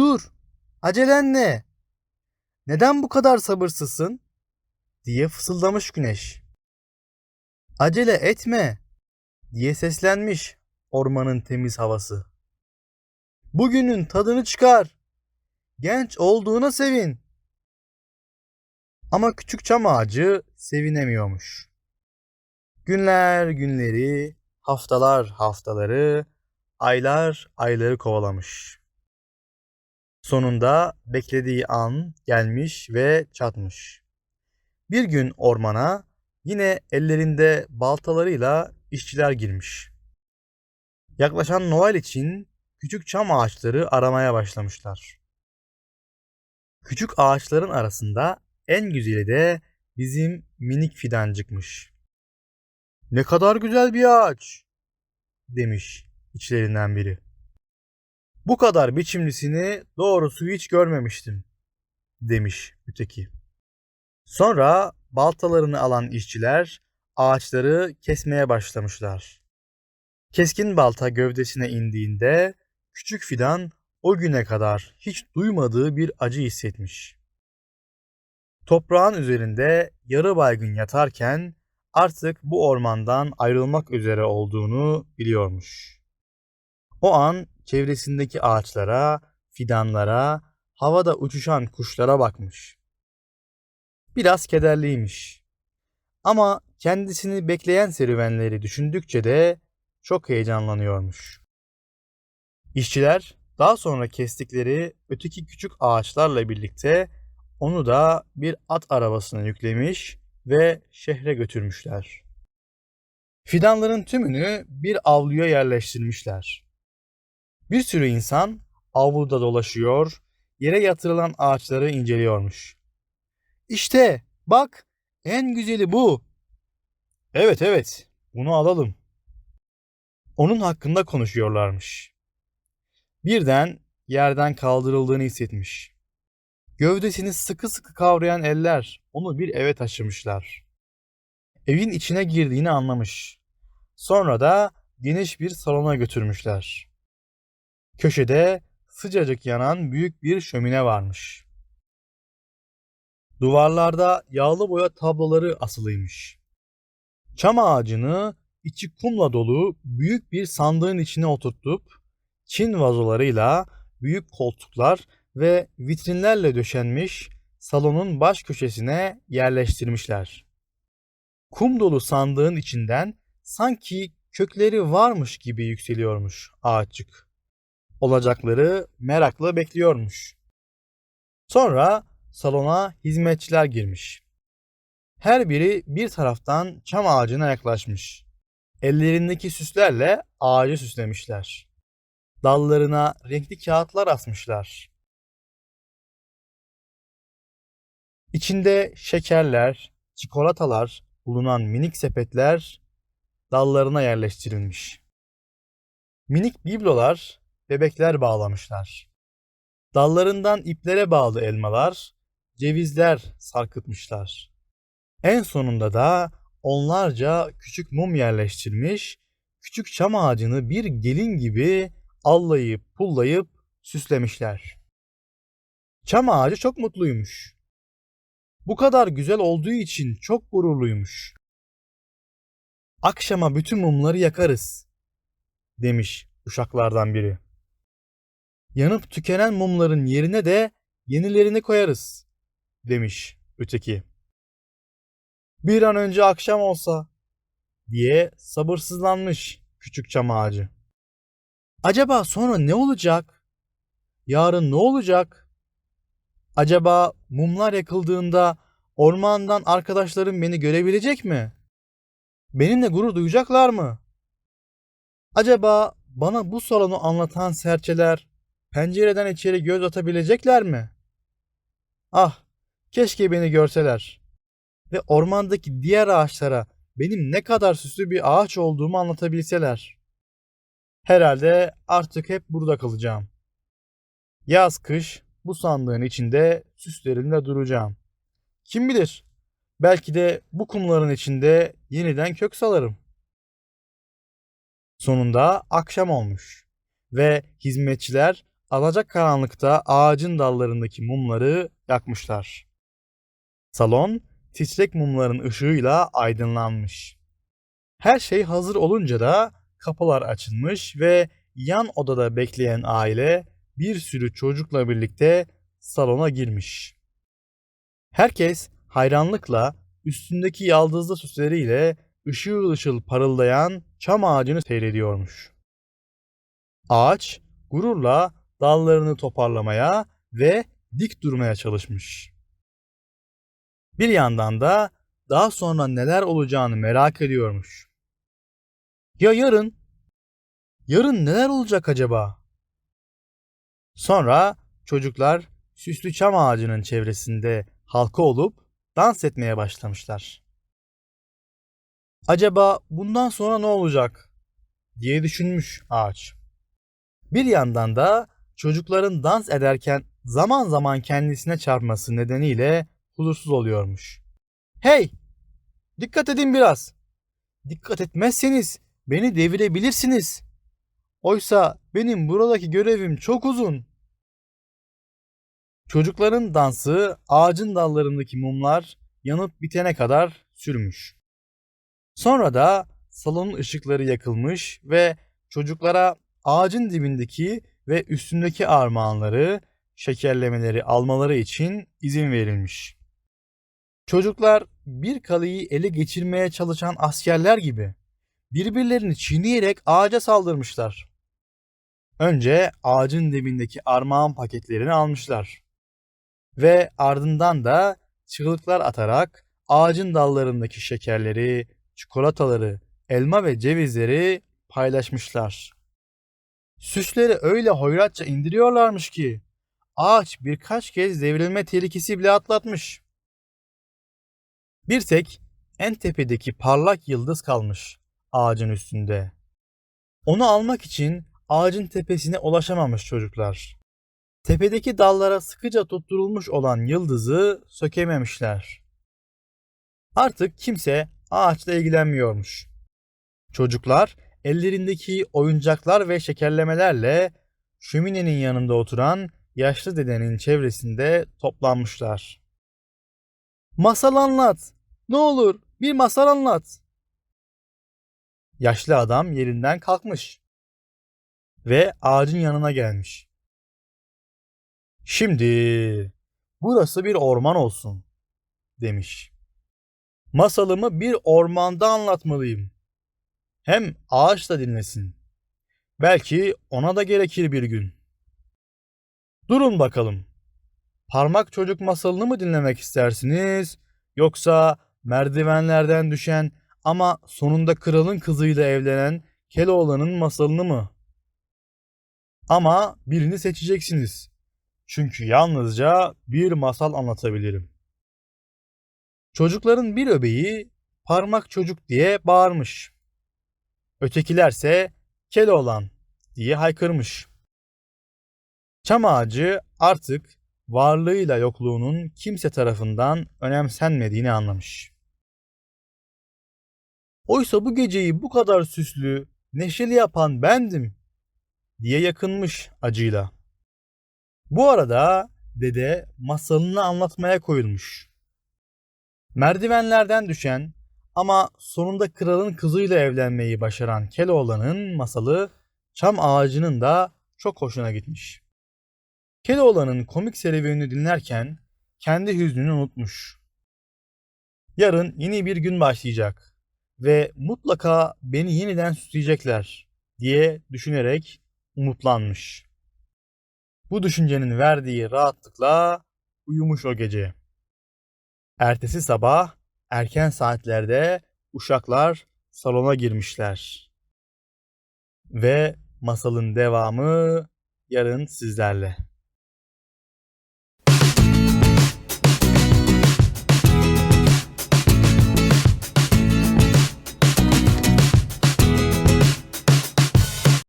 dur. Acelen ne? Neden bu kadar sabırsızsın? diye fısıldamış güneş. Acele etme diye seslenmiş ormanın temiz havası. Bugünün tadını çıkar. Genç olduğuna sevin. Ama küçük çam ağacı sevinemiyormuş. Günler günleri, haftalar haftaları, aylar ayları kovalamış. Sonunda beklediği an gelmiş ve çatmış. Bir gün ormana yine ellerinde baltalarıyla işçiler girmiş. Yaklaşan Noel için küçük çam ağaçları aramaya başlamışlar. Küçük ağaçların arasında en güzeli de bizim minik fidancıkmış. Ne kadar güzel bir ağaç demiş içlerinden biri. Bu kadar biçimlisini doğrusu hiç görmemiştim demiş öteki. Sonra baltalarını alan işçiler ağaçları kesmeye başlamışlar. Keskin balta gövdesine indiğinde küçük fidan o güne kadar hiç duymadığı bir acı hissetmiş. Toprağın üzerinde yarı baygın yatarken artık bu ormandan ayrılmak üzere olduğunu biliyormuş. O an çevresindeki ağaçlara, fidanlara, havada uçuşan kuşlara bakmış. Biraz kederliymiş. Ama kendisini bekleyen serüvenleri düşündükçe de çok heyecanlanıyormuş. İşçiler daha sonra kestikleri öteki küçük ağaçlarla birlikte onu da bir at arabasına yüklemiş ve şehre götürmüşler. Fidanların tümünü bir avluya yerleştirmişler. Bir sürü insan avluda dolaşıyor, yere yatırılan ağaçları inceliyormuş. İşte bak en güzeli bu. Evet evet bunu alalım. Onun hakkında konuşuyorlarmış. Birden yerden kaldırıldığını hissetmiş. Gövdesini sıkı sıkı kavrayan eller onu bir eve taşımışlar. Evin içine girdiğini anlamış. Sonra da geniş bir salona götürmüşler. Köşede sıcacık yanan büyük bir şömine varmış. Duvarlarda yağlı boya tabloları asılıymış. Çam ağacını içi kumla dolu büyük bir sandığın içine oturtup Çin vazolarıyla büyük koltuklar ve vitrinlerle döşenmiş salonun baş köşesine yerleştirmişler. Kum dolu sandığın içinden sanki kökleri varmış gibi yükseliyormuş ağaççık. Olacakları merakla bekliyormuş. Sonra salona hizmetçiler girmiş. Her biri bir taraftan çam ağacına yaklaşmış. Ellerindeki süslerle ağacı süslemişler. Dallarına renkli kağıtlar asmışlar. İçinde şekerler, çikolatalar bulunan minik sepetler dallarına yerleştirilmiş. Minik biblolar bebekler bağlamışlar. Dallarından iplere bağlı elmalar, cevizler sarkıtmışlar. En sonunda da onlarca küçük mum yerleştirmiş, küçük çam ağacını bir gelin gibi allayıp pullayıp süslemişler. Çam ağacı çok mutluymuş. Bu kadar güzel olduğu için çok gururluymuş. Akşama bütün mumları yakarız, demiş uşaklardan biri. Yanıp tükenen mumların yerine de yenilerini koyarız, demiş öteki. Bir an önce akşam olsa, diye sabırsızlanmış küçük çam ağacı. Acaba sonra ne olacak? Yarın ne olacak? Acaba mumlar yakıldığında ormandan arkadaşlarım beni görebilecek mi? Benimle gurur duyacaklar mı? Acaba bana bu salonu anlatan serçeler pencereden içeri göz atabilecekler mi? Ah, keşke beni görseler ve ormandaki diğer ağaçlara benim ne kadar süslü bir ağaç olduğumu anlatabilseler. Herhalde artık hep burada kalacağım. Yaz kış bu sandığın içinde süslerimle duracağım. Kim bilir? Belki de bu kumların içinde yeniden kök salarım. Sonunda akşam olmuş ve hizmetçiler alacakaranlıkta ağacın dallarındaki mumları yakmışlar. Salon titrek mumların ışığıyla aydınlanmış. Her şey hazır olunca da kapılar açılmış ve yan odada bekleyen aile bir sürü çocukla birlikte salona girmiş. Herkes hayranlıkla üstündeki yaldızlı süsleriyle ışıl ışıl parıldayan çam ağacını seyrediyormuş. Ağaç gururla dallarını toparlamaya ve dik durmaya çalışmış. Bir yandan da daha sonra neler olacağını merak ediyormuş. Ya yarın? Yarın neler olacak acaba? Sonra çocuklar süslü çam ağacının çevresinde halka olup dans etmeye başlamışlar. Acaba bundan sonra ne olacak diye düşünmüş ağaç. Bir yandan da çocukların dans ederken zaman zaman kendisine çarpması nedeniyle huzursuz oluyormuş. Hey! Dikkat edin biraz. Dikkat etmezseniz beni devirebilirsiniz. Oysa benim buradaki görevim çok uzun. Çocukların dansı ağacın dallarındaki mumlar yanıp bitene kadar sürmüş. Sonra da salonun ışıkları yakılmış ve çocuklara ağacın dibindeki ve üstündeki armağanları, şekerlemeleri almaları için izin verilmiş. Çocuklar bir kaleyi ele geçirmeye çalışan askerler gibi birbirlerini çiğneyerek ağaca saldırmışlar. Önce ağacın dibindeki armağan paketlerini almışlar. Ve ardından da çığlıklar atarak ağacın dallarındaki şekerleri, çikolataları, elma ve cevizleri paylaşmışlar. Süsleri öyle hoyratça indiriyorlarmış ki ağaç birkaç kez devrilme tehlikesi bile atlatmış. Bir tek en tepedeki parlak yıldız kalmış ağacın üstünde. Onu almak için ağacın tepesine ulaşamamış çocuklar. Tepedeki dallara sıkıca tutturulmuş olan yıldızı sökememişler. Artık kimse ağaçla ilgilenmiyormuş. Çocuklar ellerindeki oyuncaklar ve şekerlemelerle şöminenin yanında oturan yaşlı dedenin çevresinde toplanmışlar. Masal anlat. Ne olur bir masal anlat. Yaşlı adam yerinden kalkmış ve ağacın yanına gelmiş. Şimdi burası bir orman olsun demiş. Masalımı bir ormanda anlatmalıyım. Hem ağaç da dinlesin. Belki ona da gerekir bir gün. Durun bakalım. Parmak çocuk masalını mı dinlemek istersiniz yoksa merdivenlerden düşen ama sonunda kralın kızıyla evlenen Keloğlan'ın masalını mı? Ama birini seçeceksiniz. Çünkü yalnızca bir masal anlatabilirim. Çocukların bir öbeği parmak çocuk diye bağırmış. Ötekilerse Keloğlan diye haykırmış. Çam ağacı artık varlığıyla yokluğunun kimse tarafından önemsenmediğini anlamış. Oysa bu geceyi bu kadar süslü, neşeli yapan bendim diye yakınmış acıyla. Bu arada dede masalını anlatmaya koyulmuş. Merdivenlerden düşen ama sonunda kralın kızıyla evlenmeyi başaran Keloğlan'ın masalı çam ağacının da çok hoşuna gitmiş. Keloğlan'ın komik serüvenini dinlerken kendi hüznünü unutmuş. Yarın yeni bir gün başlayacak ve mutlaka beni yeniden süsleyecekler diye düşünerek umutlanmış. Bu düşüncenin verdiği rahatlıkla uyumuş o gece. Ertesi sabah erken saatlerde uşaklar salona girmişler. Ve masalın devamı yarın sizlerle.